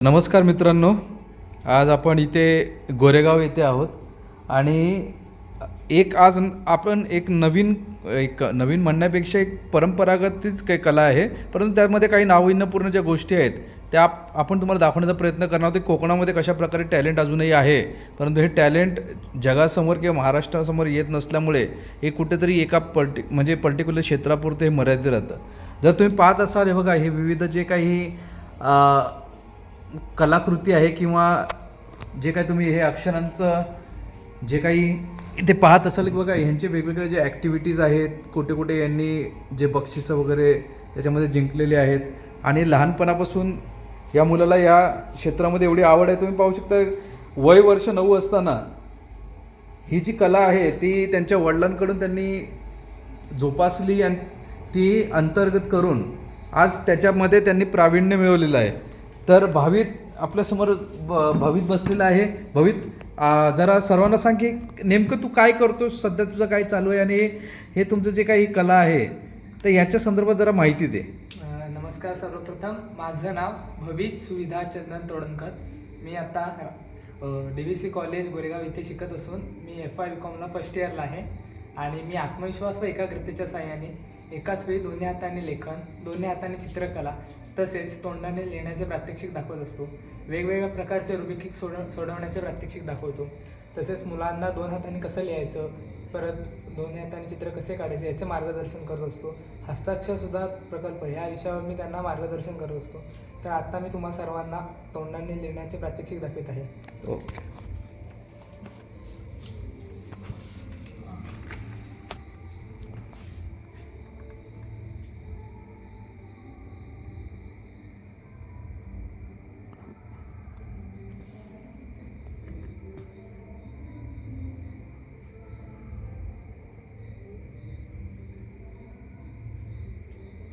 नमस्कार मित्रांनो. आज आपण इथे गोरेगाव येथे आहोत. आणि एक आज आपण एक नवीन एक नवीन म्हणण्यापेक्षा एक परंपरागतच काही कला आहे. परंतु त्यामध्ये काही नाविन्यपूर्ण ज्या गोष्टी आहेत त्या आपण तुम्हाला दाखवण्याचा प्रयत्न करणार आहोत. कोकणामध्ये कशा प्रकारे टॅलेंट अजूनही आहे. परंतु हे टॅलेंट जगासमोर किंवा महाराष्ट्रासमोर येत नसल्यामुळे हे कुठेतरी एका पर्टि म्हणजे पर्टिक्युलर क्षेत्रापुरते हे मर्यादित राहतं. जर तुम्ही पाहत असाल हे बघा हे विविध जे काही कलाकृती आहे किंवा जे काय तुम्ही हे अक्षरांचं जे काही इथे पाहत असाल की बघा ह्यांचे वेगवेगळे जे ॲक्टिव्हिटीज आहेत कुठे कुठे यांनी जे बक्षिसं वगैरे त्याच्यामध्ये जिंकलेले आहेत. आणि लहानपणापासून या मुलाला या क्षेत्रामध्ये एवढी आवड आहे तुम्ही पाहू शकता वय वर्ष नऊ असताना ही जी कला आहे ती त्यांच्या वडिलांकडून त्यांनी जोपासली आणि ती अंतर्गत करून आज त्याच्यामध्ये त्यांनी प्रावीण्य मिळवलेलं आहे. तर भावित आपल्यासमोर ब- भावित बसलेला आहे. भावित जरा सर्वांना सांग की नेमकं तू काय करतो सध्या तुझं काय चालू आहे? आणि हे तुमचं जे काही कला आहे तर याच्या संदर्भात जरा माहिती दे. नमस्कार सर्वप्रथम. माझं नाव भवित सुविधा चंदन तोडणकर. मी आता D B C college Goregaon इथे शिकत असून मी एफ आय बी कॉमला फर्स्ट इयरला आहे. आणि मी आत्मविश्वास व एकाग्रतेच्या साह्याने एकाच वेळी दोन्ही हाताने लेखन दोन्ही हाताने चित्रकला तसेच तोंडाने लिहिण्याचे प्रात्यक्षिक दाखवत असतो. वेगवेगळ्या प्रकारचे रुबिकिक सोड सोडवण्याचे प्रात्यक्षिक दाखवतो. तसेच मुलांना दोन हाताने कसं लिहायचं परत दोन्ही हाताने चित्र कसे काढायचे याचे मार्गदर्शन करत असतो. हस्ताक्षरसुद्धा प्रकल्प ह्या विषयावर मी त्यांना मार्गदर्शन करत असतो. तर आत्ता मी तुम्हा सर्वांना तोंडाने लिहिण्याचे प्रात्यक्षिक दाखवत आहे. ओके.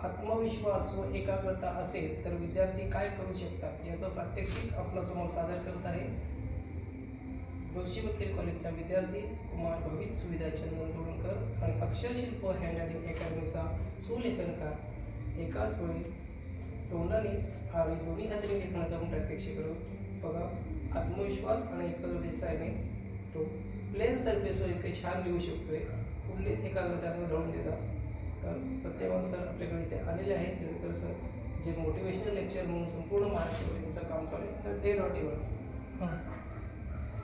आत्मविश्वास व एकाग्रता असेल तर विद्यार्थी काय करू शकतात याचं प्रात्यक्षिक आपल्यासमोर सादर करत आहे. जोशी वकील कॉलेजचा विद्यार्थी कुमार भवित सुविधा चंदन तोडणकर आणि अक्षरशिल्प हँड रायटिंग अकॅडमीचा सुलेखनकार एकाच वेळी तोंडाने आणि दोन्ही हाताने लेखनाचा आपण प्रात्यक्षिक करू. बघा आत्मविश्वास आणि एकाग्रतेने तो प्लेन सर्फेसवर इतके छान लिहू शकतोय. कुठलीच एकाग्रता आपण देतात सत्यवान सर आपल्याकडे इथे आलेले आहेत. तिरकर सर जे मोटिवेशनल लेक्चर म्हणून संपूर्ण महाराष्ट्रावर त्यांचं काम चालू आहे तर डे डॉट इवर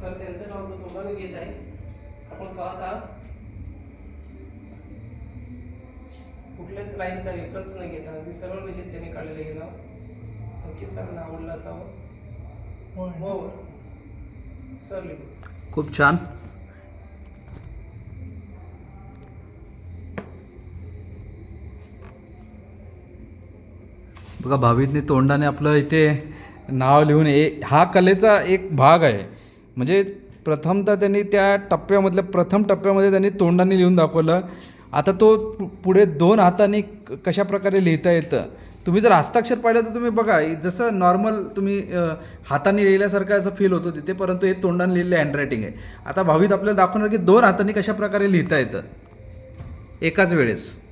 तर त्यांचं नाव तो तुम्हाला घेत आहे. आपण पाहता कुठल्याच लाईनचा रेफरन्स न घेता अगदी सरळ विषय त्यांनी काढलेलं हे नाव. नक्कीच सरांना आवडलं असावं हो. सर लिहू. खूप छान. बघा भावितने तोंडाने आपलं इथे नाव लिहून ए हा कलेचा एक भाग आहे. म्हणजे प्रथमतः त्यांनी त्या टप्प्यामधल्या प्रथम टप्प्यामध्ये त्यांनी तोंडाने लिहून दाखवलं. आता तो पुढे दोन हाताने क- कशा प्रकारे लिहिता येतं? तुम्ही जर हस्ताक्षर पाहिलं तर तुम्ही बघा जसं नॉर्मल तुम्ही हाताने लिहिल्यासारखं असं फील होतं तिथे परंतु हे तोंडाने लिहिलेलं हँडरायटिंग आहे. आता भावीत आपल्याला दाखवणार की दोन हाताने कशा प्रकारे लिहिता येतं? एकाच वेळेस.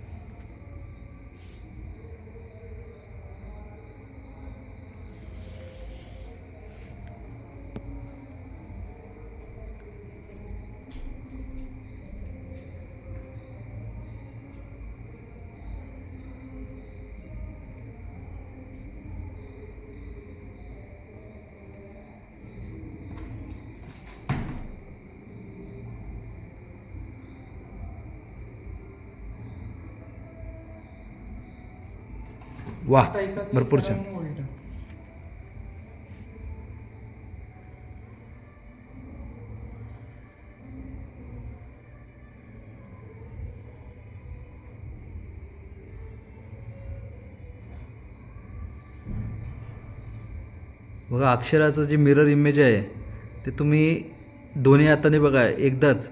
वा भरपूर छान. बघा अक्षराचं जे मिरर इमेज आहे ते तुम्ही दोन्ही हाताने बघा एकदाच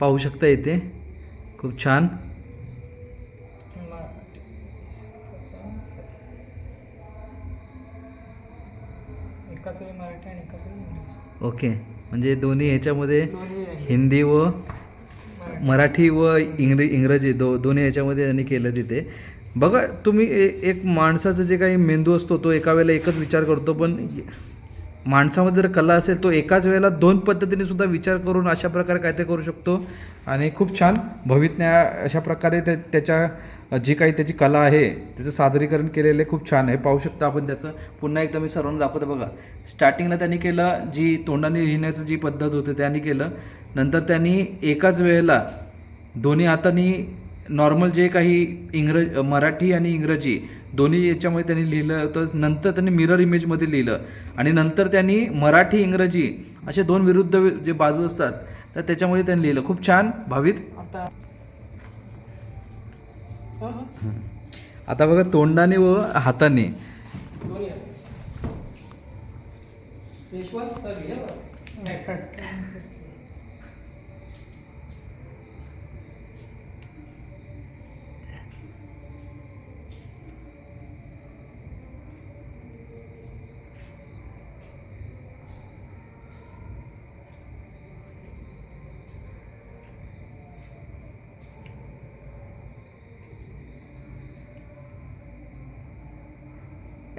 पाहू शकता इथे. खूप छान. मराठी आणि इंग्लिश. ओके. म्हणजे दोन्ही ह्याच्यामध्ये हिंदी व मराठी. व इंग्र इंग्रजी दो दोन्ही ह्याच्यामध्ये त्यांनी केलं तिथे. बघा तुम्ही एक माणसाचं जे काही मेंदू असतो तो एका वेळेला एकच विचार करतो पण माणसामध्ये जर कला असेल तो एकाच वेळेला दोन पद्धतीने सुद्धा विचार करून अशा प्रकारे काय ते करू शकतो. आणि खूप छान भवितन्या अशा प्रकारे त्या त्याच्या जी काही त्याची कला आहे त्याचं सादरीकरण केलेलं आहे खूप छान आहे. पाहू शकता आपण त्याचं. पुन्हा एकदा मी सर्वांना दाखवतो बघा. स्टार्टिंगला त्यांनी केलं जी तोंडाने लिहिण्याचं जी पद्धत होती त्यांनी केलं. नंतर त्यांनी एकाच वेळेला दोन्ही हातांनी नॉर्मल जे काही इंग्रज मराठी आणि इंग्रजी दोन्ही याच्यामध्ये त्यांनी लिहिलं होतं नंतर त्यांनी मिरर इमेजमध्ये लिहिलं. आणि नंतर त्यांनी मराठी इंग्रजी असे दोन विरुद्ध जे बाजू असतात तर त्याच्यामध्ये त्यांनी लिहिलं. खूप छान भावित आता. आता बघा तोंडाने व हाताने.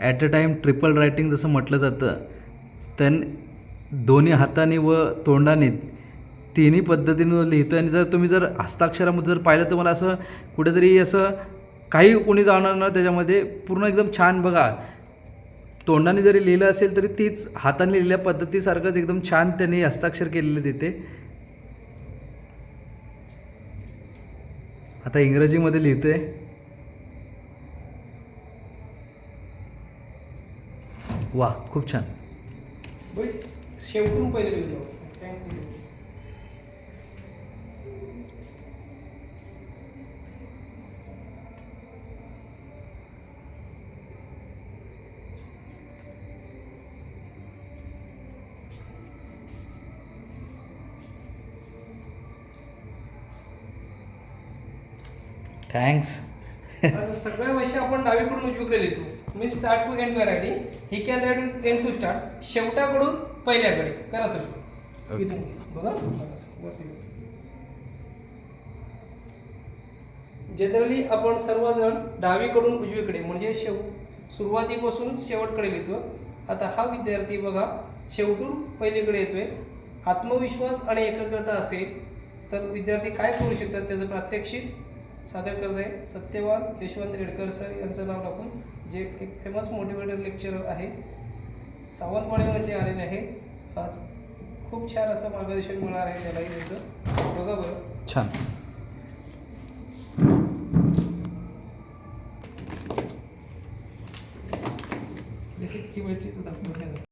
At a time triple writing जसं म्हटलं जातं त्यां दोन्ही हाताने व तोंडाने तिन्ही पद्धतीनं लिहितो आणि जर तुम्ही जर हस्ताक्षरामध्ये जर पाहिलं तर मला असं कुठेतरी असं काही कोणी जाणार ना त्याच्यामध्ये. पूर्ण एकदम छान बघा. तोंडाने जरी लिहिलं असेल तरी तीच हाताने लिहिलेल्या पद्धतीसारखंच एकदम छान त्यांनी हस्ताक्षर केलेलं तिथे आता इंग्रजीमध्ये लिहितो आहे वा खूप छान. शेवटून पहिले थँक्स सगळ्या भाषा आपण डावीकडून उजवीकडे लिहितो मी start to end variety he can that end to start शेवटाकडून पहिल्याकडे करा सर. इथून बघा. जनरली आपण सर्वजण डावीकडून उजवीकडे म्हणजे शेव सुरुवातीपासून शेवटकडे लिहितो आता हा विद्यार्थी बघा शेवटून पहिलीकडे येतोय. आत्मविश्वास आणि एकाग्रता असेल तर विद्यार्थी काय करू शकतात त्याचं प्रात्यक्षिक सादर करत आहे सत्यवान यशवंत रेडकर सर यांचं नाव टाकून. जे एक फेमस मोटिवेटर लेक्चरर आहे. सावंतवाडीमध्ये आलेले आहे. आज खूप छान असं मार्गदर्शन मिळणार आहे त्यालाही त्याचं बघा बरं. छान.